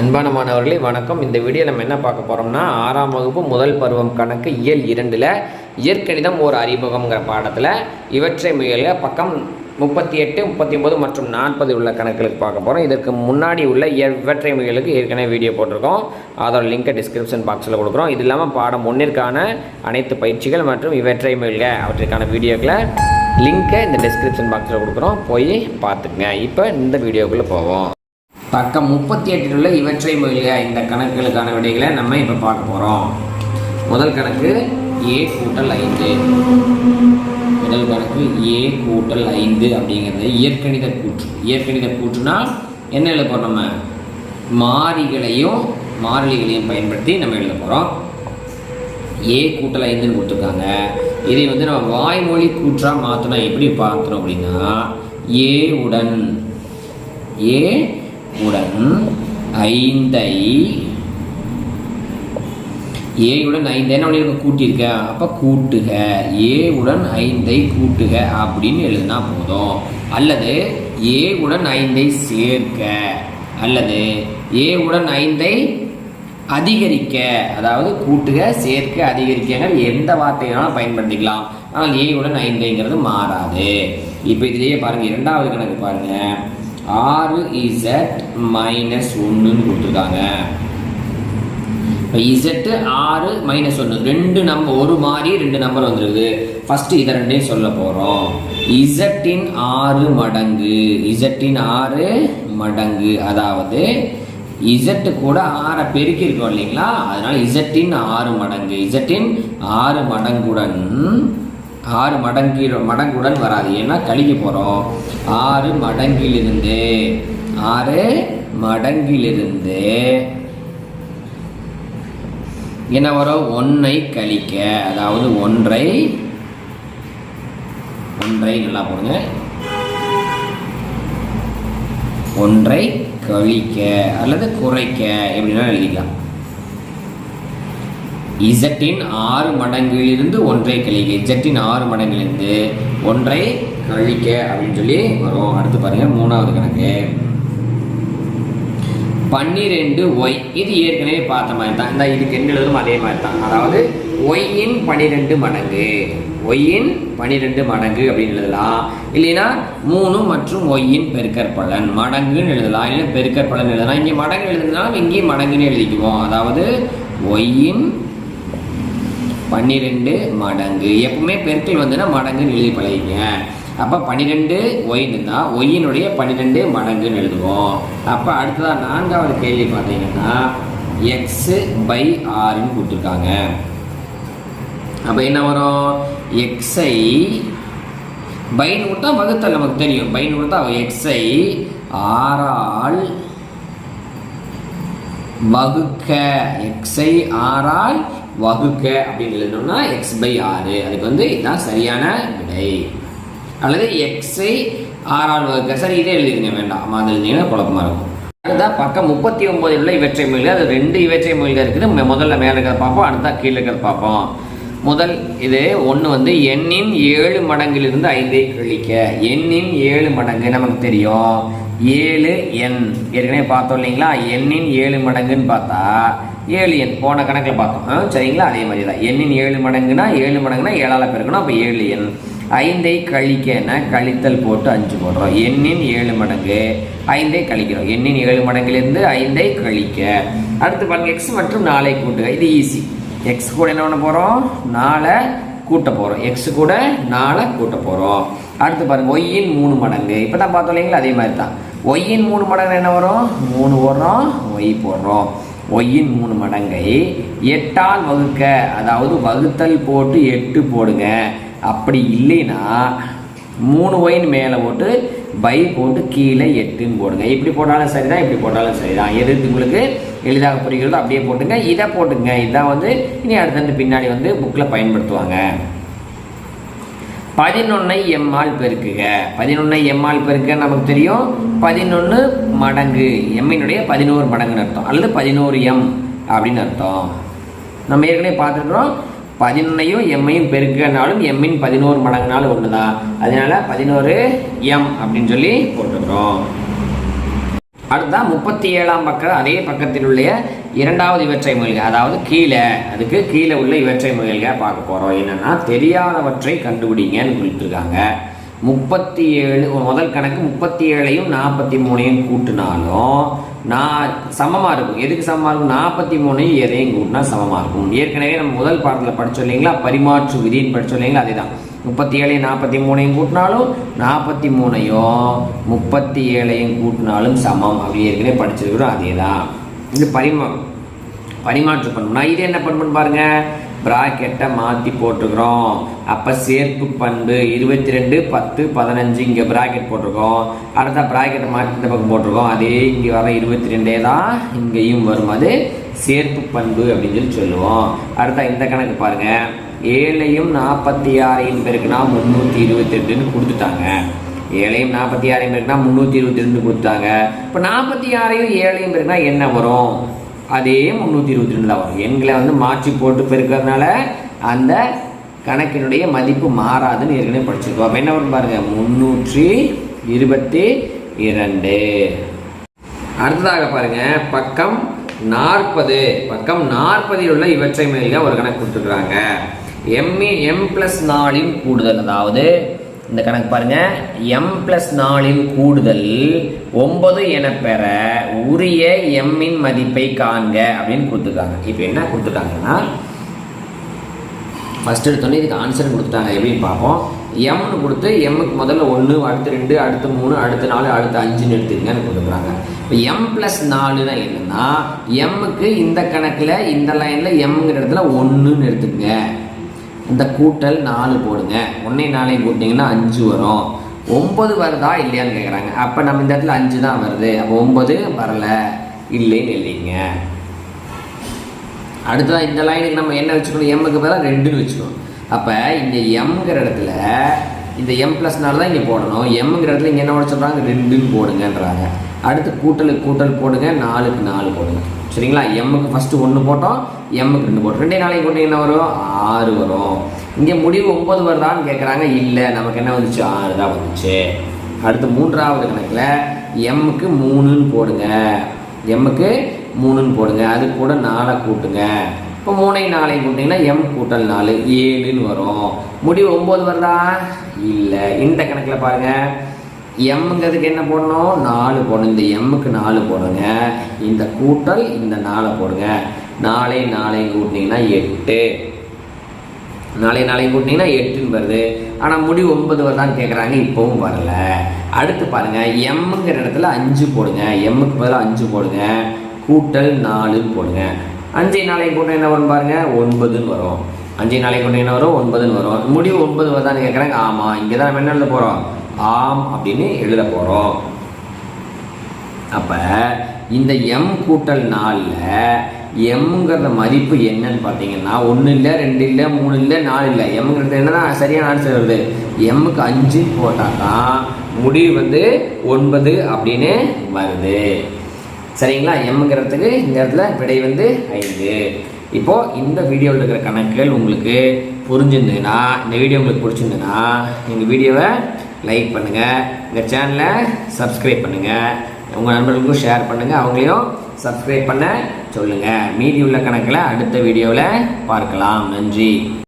அன்பான மாணவர்களே வணக்கம். இந்த வீடியோ நம்ம என்ன பார்க்க போகிறோம்னா ஆறாம் வகுப்பு முதல் பருவம் கணக்கு இயல் இரண்டில் இயற்கணிதம் ஒரு அறிமுகம்ங்கிற பாடத்தில் இவற்றை முயல பக்கம் முப்பத்தி எட்டு முப்பத்தி ஒம்பது மற்றும் நாற்பது உள்ள கணக்குகளுக்கு பார்க்க போகிறோம் இதற்கு முன்னாடி உள்ள இவற்றை முயலுக்கு ஏற்கனவே வீடியோ போட்டிருக்கோம். அதோட லிங்கை டிஸ்கிரிப்ஷன் பாக்ஸில் கொடுக்குறோம். இது இல்லாமல் பாடம் ஒன்றிற்கான அனைத்து பயிற்சிகள் மற்றும் இவற்றை முயல்க. அவற்றிற்கான வீடியோக்களை லிங்க்கை இந்த டிஸ்கிரிப்ஷன் பாக்ஸில் கொடுக்குறோம். போய் பார்த்துக்குங்க. இப்போ இந்த வீடியோக்குள்ளே போவோம். பக்கம் முப்பத்தி எட்டில் உள்ள இவற்றை முயல்க இந்த கணக்குகளுக்கான விடைகளை நம்ம இப்போ பார்க்க போகிறோம் முதல் கணக்கு ஏ கூட்டல் ஐந்து. முதல் கணக்கு ஏ கூட்டல் ஐந்து அப்படிங்கிறது இயற்கணித கூற்று. இயற்கணித கூற்றுனா என்ன எழுத போகிறோம் நம்ம? மாறிகளையும் மாறிலிகளையும் பயன்படுத்தி நம்ம எழுத போகிறோம் ஏ கூட்டல் ஐந்துன்னு கொடுத்துருக்காங்க. இதை வந்து நம்ம வாய்மொழி கூற்றாக மாற்றணும் எப்படி பார்த்தோம் அப்படின்னா ஏ உடன் ஏ உடன் ஐந்தை ஏ உடன் ஐந்து. என்ன பண்ணியிருக்க கூட்டியிருக்க? அப்போ கூட்டுக. ஏ உடன் ஐந்தை கூட்டுக அப்படின்னு எழுதினா போதும். அல்லது ஏ உடன் ஐந்தை சேர்க்க. அல்லது ஏ உடன் ஐந்தை அதிகரிக்க. அதாவது கூட்டுக சேர்க்க அதிகரிக்கங்கிற எந்த வார்த்தைகளாலும் பயன்படுத்திக்கலாம். ஆனால் ஏ உடன் ஐந்தைங்கிறது மாறாது. இப்போ இதிலேயே பாருங்கள் இரண்டாவது கணக்கு பாருங்கள் ஆறு இசட் மைனஸ் ஒன்றுன்னு கொடுத்துருக்காங்க. இப்போ இசட்டு ஆறு மைனஸ் ஒன்று ரெண்டு நம்பர் ஒரு மாதிரி ரெண்டு நம்பர் வந்துருக்குது. ஃபஸ்ட்டு இதை ரெண்டையும் சொல்ல போகிறோம் இசட்டின் ஆறு மடங்கு இசட்டின் ஆறு மடங்கு. அதாவது இசட்டு கூட ஆறை பெருக்கியிருக்கோம் இல்லைங்களா? அதனால் இசட்டின் ஆறு மடங்கு இசட்டின் ஆறு மடங்குடன் ஆறு மடங்கு மடங்குடன் வராது. ஏன்னா கழிக்க போகிறோம் ஆறு மடங்கிலிருந்து. ஆறு மடங்கிலிருந்து. என்ன வரும்? ஒன்றை கழிக்க. அதாவது ஒன்றை ஒன்றை நல்லா போடுங்க. ஒன்றை கழிக்க அல்லது குறைக்க. எப்படின்னா எழுதிக்கலாம். இசட்டின் ஆறு மடங்கிலிருந்து ஒன்றை கழிக்க இசட்டின் ஆறு மடங்கிலிருந்து ஒன்றை கழிக்க அப்படின்னு சொல்லி வரும். அடுத்து பாருங்க மூணாவது கணக்கு. பன்னிரெண்டு ஒய். இது ஏற்கனவே பார்த்த மாதிரி தான். இந்த இதுக்கு என்ன எழுதும் அதே மாதிரி தான். அதாவது ஒய்யின் பன்னிரெண்டு மடங்கு. ஒய்யின் பன்னிரெண்டு மடங்கு அப்படின்னு எழுதலாம். இல்லைன்னா மூணு மற்றும் ஒய்யின் பெருக்கற்பலன். மடங்குன்னு எழுதலாம். இல்லை பெருக்கற்பலன் எழுதலாம். இங்கே மடங்கு எழுதுனாலும் இங்கேயும் மடங்குன்னு எழுதிக்குவோம். அதாவது ஒய்யின் பன்னிரெண்டு மடங்கு. எப்பவுமே பெருக்கல் வந்துன்னா மடங்குன்னு எழுதி பழகிங்க அப்போ பன்னிரெண்டு ஒய்னு தான் ஒய்யினுடைய பன்னிரெண்டு மடங்குன்னு எழுதுவோம். அப்போ அடுத்ததாக நான்காவது கேள்வி பார்த்தீங்கன்னா எக்ஸு பை ஆறுன்னு கொடுத்துருக்காங்க. அப்போ என்ன வரும்? எக்ஸை பைன்னு கொடுத்தா வகுத்தல் நமக்கு தெரியும். பைன்னு கொடுத்தா எக்ஸை ஆறால் வகுக்க. எக்ஸை ஆறால் வகுக்க அப்படின்னு எழுதணும்னா எக்ஸ் பை ஆறு அதுக்கு வந்து இதுதான் சரியான விடை. அல்லது எக்ஸை ஆறால் வகுக்க. சரி இதே எழுதிக்கங்க வேண்டாம். அது எழுதிங்கன்னா குழப்பமாக இருக்கும். அதுதான் பக்கம் முப்பத்தி ஒம்பது உள்ள இவற்றை மொழிகள் அது ரெண்டு இவற்றை மொழிகள் இருக்குது. முதல்ல மேலே இருக்கிறத பார்ப்போம். அடுத்தா கீழே இருக்கிறத பார்ப்போம். முதல் இது ஒன்று வந்து எண்ணின் ஏழு மடங்கிலிருந்து ஐந்தை கழிக்க. எண்ணின் ஏழு மடங்கு நமக்கு தெரியும். ஏழு எண் ஏற்கனவே பார்த்தோம் இல்லைங்களா? எண்ணின் ஏழு மடங்குன்னு பார்த்தா ஏழு எண். போன கணக்கில் பார்த்தோம் சரிங்களா? அதே மாதிரி தான் எண்ணின் ஏழு மடங்குனா ஏழு மடங்குனா ஏழால் பெருக்கணும். அப்போ ஏழு எண். ஐந்தை கழிக்கன கழித்தல் போட்டு அஞ்சு போடுறோம். எண்ணின் ஏழு மடங்கு. ஐந்தை கழிக்கிறோம். எண்ணின் ஏழு மடங்குலேருந்து ஐந்தை கழிக்க. அடுத்து பாருங்க எக்ஸ் மற்றும் நாளை கூட்டுக. இது ஈஸி எக்ஸ் கூட என்ன பண்ண போகிறோம் நாளை கூட்ட போகிறோம் எக்ஸ் கூட நாலை கூட்ட போகிறோம் அடுத்து பாருங்க ஒய்யின் மூணு மடங்கு. இப்போ தான் பார்த்தோம் இல்லைங்களா? அதே மாதிரி தான் ஒய்யின் மூணு மடங்கு என்ன வரும்? மூணு போடுறோம். ஒய் போடுறோம். ஒய்யின் மூணு மடங்கை. எட்டால் வகுக்க அதாவது வகுத்தல் போட்டு எட்டு போடுங்க. அப்படி இல்லைன்னா மூணு ஒயின் மேலே போட்டு பை போட்டு கீழே எட்டுன்னு போடுங்க. இப்படி போட்டாலும் சரிதான் இப்படி போட்டாலும் சரிதான். எது உங்களுக்கு எளிதாக புரிகிறதோ அப்படியே போட்டுங்க. இதை போட்டுங்க. இதான் வந்து இனி அடுத்தது பின்னாடி வந்து புக்கில் பயன்படுத்துவாங்க. பதினொன்னை எம்மால் பெருக்குக. பதினொன்னை எம்மால் பெருக்க நமக்கு தெரியும். பதினொன்று மடங்கு. எம்மினுடைய பதினோரு மடங்குன்னு அர்த்தம். அல்லது பதினோரு எம் அப்படின்னு அர்த்தம். நம்ம ஏற்கனவே பார்த்துருக்குறோம். பதினொன்னையும் எம்மையும் பெருக்கனாலும் எம்மின் பதினோரு மடங்குனாலும் ஒன்று தான் அதனால பதினோரு எம் அப்படின்னு சொல்லி போட்டுக்கிறோம் அடுத்தா முப்பத்தி ஏழாம் பக்கம் அதே பக்கத்தில் உள்ள இரண்டாவது இவற்றை முயல்க. அதாவது கீழே அதுக்கு கீழே உள்ள இவற்றை முயல்க. பார்க்க போகிறோம் என்னென்னா தெரியாதவற்றை கண்டுபிடிங்கன்னு குறிப்பிட்டிருக்காங்க முப்பத்தி ஏழு முதல் கணக்கு முப்பத்தி ஏழையும் நாற்பத்தி மூணையும் கூட்டினாலும் நான் சமமாக இருக்கும். எதுக்கு சமமாக இருக்கும்? நாற்பத்தி மூணையும் எதையும் கூட்டினா சமமாக இருக்கும். ஏற்கனவே நம்ம முதல் பாடத்தில் படித்தோம் இல்லைங்களா? பரிமாற்று விதின்னு படித்தோம் இல்லைங்களா? அதே தான் முப்பத்தி ஏழையும் நாற்பத்தி மூணையும் கூட்டினாலும் நாற்பத்தி மூணையும் முப்பத்தி ஏழையும் கூட்டினாலும் சமம். அப்படி ஏற்கனவே படிச்சிருக்கிறோம் அதே தான் இது பரிமா பரிமாற்று பண்ணணும் இது என்ன பண்ணணும் பாருங்க. ப்ராக்கெட்டை மாற்றி போட்டுக்கிறோம் அப்போ சேர்ப்பு பண்பு இருபத்தி ரெண்டு பத்து பதினஞ்சு இங்கே ப்ராக்கெட் போட்டிருக்கோம். அடுத்த ப்ராக்கெட்டை மாற்றி இந்த பக்கம் போட்டிருக்கோம். அதே இங்கே வர இருபத்தி ரெண்டே தான் இங்கேயும் வரும். அது சேர்ப்பு பண்பு அப்படின்னு சொல்லி சொல்லுவோம். அடுத்த இந்த கணக்கு பாருங்கள் ஏழையும் நாற்பத்தி ஆறையும் பேருக்குனா முந்நூற்றி இருபத்தி ரெண்டுன்னு கொடுத்துட்டாங்க. ஏழையும் நாற்பத்தி ஆறையும் பேருக்குனா முந்நூற்றி இருபத்தி ரெண்டு கொடுத்தாங்க இப்போ நாற்பத்தி ஆறையும் ஏழையும் பேருக்குனா என்ன வரும்? அதே முந்நூற்றி இருபத்தி ரெண்டு தான் வரும். எண்களை வந்து மாற்றி போட்டு பெருக்கிறதுனால அந்த கணக்கினுடைய மதிப்பு மாறாதுன்னு ஏற்கனவே படிச்சிருக்கோம். என்ன வரும் பாருங்க? முந்நூற்றி இருபத்தி இரண்டு. அடுத்ததாக பாருங்க. பக்கம் நாற்பது. பக்கம் நாற்பதில் உள்ள இவற்றை மேலே ஒரு கணக்கு கொடுத்துருக்குறாங்க. எம்ஏ எம் ப்ளஸ் நாலின் கூடுதல். அதாவது இந்த கணக்கு பாருங்கள் எம் ப்ளஸ் நாலின் கூடுதல் ஒன்பது என பெற உரிய எம்மின் மதிப்பை காண்க அப்படின்னு கொடுத்துருக்காங்க. இப்போ என்ன கொடுத்துருக்காங்கன்னா ஃபஸ்ட் எடுத்தோன்னே இதுக்கு ஆன்சர் கொடுத்துட்டாங்க. எப்படின்னு பார்ப்போம். எம்னு கொடுத்து எம்முக்கு முதல்ல ஒன்று அடுத்து ரெண்டு அடுத்து மூணு அடுத்து நாலு அடுத்து அஞ்சுன்னு எடுத்துக்கங்கன்னு கொடுத்துருக்குறாங்க இப்போ எம் ப்ளஸ் நாலுனா என்னென்னா எம்முக்கு இந்த கணக்கில் இந்த லைனில் எம்ங்கிற இடத்துல ஒன்றுன்னு எடுத்துக்கங்க. இந்த கூட்டல் நாலு போடுங்க. ஒன்றே நாளையும் கூட்டிங்கன்னா அஞ்சு வரும். ஒம்பது வருதா இல்லையான்னு கேட்குறாங்க அப்போ நம்ம இந்த இடத்துல அஞ்சு தான் வருது. அப்போ ஒம்பது வரல. இல்லைன்னு இல்லைங்க அடுத்ததான் இந்த லைனுக்கு நம்ம என்ன வச்சுக்கணும்? எம்முக்கு பதிலாக ரெண்டுன்னு வச்சுக்கணும். அப்போ இந்த எம்ங்கிற இடத்துல இந்த எம் ப்ளஸ்னால தான் இங்கே போடணும். எம்ங்கிற இடத்துல இங்கே என்ன சொல்கிறாங்க ரெண்டுன்னு போடுங்கன்றாங்க. அடுத்து கூட்டலுக்கு கூட்டல் போடுங்க நாலுக்கு நாலு போடுங்க. சரிங்களா? எம்முக்கு ஃபஸ்ட்டு ஒன்று போட்டோம் எம்முக்கு ரெண்டு போட்டோம். ரெண்டே நாளைக்கு போட்டு வரும்? ஆறு வரும். இங்கே முடிவு ஒம்பது வருதான்னு கேட்குறாங்க இல்லை நமக்கு என்ன வந்துச்சு? ஆறு தான் வந்துச்சு. அடுத்து மூன்றாவது கணக்கில் எம்முக்கு மூணுன்னு போடுங்க. எம்முக்கு மூணுன்னு போடுங்க. அது கூட நாலை கூட்டுங்க. இப்போ மூணை நாளை கூட்டிங்கன்னா எம் கூட்டல் நாலு ஏழுன்னு வரும். முடிவு ஒம்பது வருதா? இல்லை. இந்த கணக்கில் பாருங்கள் எம்ங்கிறதுக்கு என்ன போடணும்? நாலு போடணும். இந்த எம்முக்கு நாலு போடுங்க. இந்த கூட்டல் இந்த நாலை போடுங்க. நாளை நாளை கூட்டினீங்கன்னா எட்டு. நாளை நாளை கூட்டினீங்கன்னா எட்டுன்னு வருது. ஆனால் முடிவு ஒன்பது வருதான்னு கேட்குறாங்க இப்போவும் வரல. அடுத்து பாருங்கள் எம்முங்கிற இடத்துல அஞ்சு போடுங்க. எம்முக்கு பதிலாக அஞ்சு போடுங்க. கூட்டல் நாலுன்னு போடுங்க. அஞ்சு நாளை கூட்டம் என்ன வரும் பாருங்க? ஒன்பதுன்னு வரும். அஞ்சு நாளை கூட்டம் என்ன வரும்? ஒன்பதுன்னு வரும். முடிவு ஒன்பது வருதான்னு கேட்குறாங்க ஆமாம் இங்கே தான் நம்ம என்ன எழுத போகிறோம் ஆம் அப்படின்னு எழுத போகிறோம் அப்போ இந்த எம் கூட்டல் நாளில் எம்ங்கிறத மதிப்பு என்னன்னு பார்த்தீங்கன்னா ஒன்று இல்லை ரெண்டு இல்லை மூணு இல்லை நாலு இல்லை எம்ங்கிறது என்னன்னா சரியான ஆன்சர் வருது. எம்முக்கு அஞ்சு போட்டால் தான் முடிவு வந்து ஒன்பது அப்படின்னு வருது. சரிங்களா? எம்ங்கிறதுக்கு இந்த இடத்துல விடை வந்து ஐந்து. இப்போது இந்த வீடியோவில் இருக்கிற கணக்குகள் உங்களுக்கு புரிஞ்சிருந்ததுன்னா இந்த வீடியோ உங்களுக்கு பிடிச்சிருந்ததுன்னா எங்கள் வீடியோவை லைக் பண்ணுங்கள் எங்கள் சேனலை சப்ஸ்கிரைப் பண்ணுங்கள் உங்கள் நண்பர்களுக்கும் ஷேர் பண்ணுங்கள் அவங்களையும் சப்ஸ்கிரைப் பண்ண சொல்லுங்கள் மீதி உள்ள கணக்கில் அடுத்த வீடியோவில் பார்க்கலாம். நன்றி.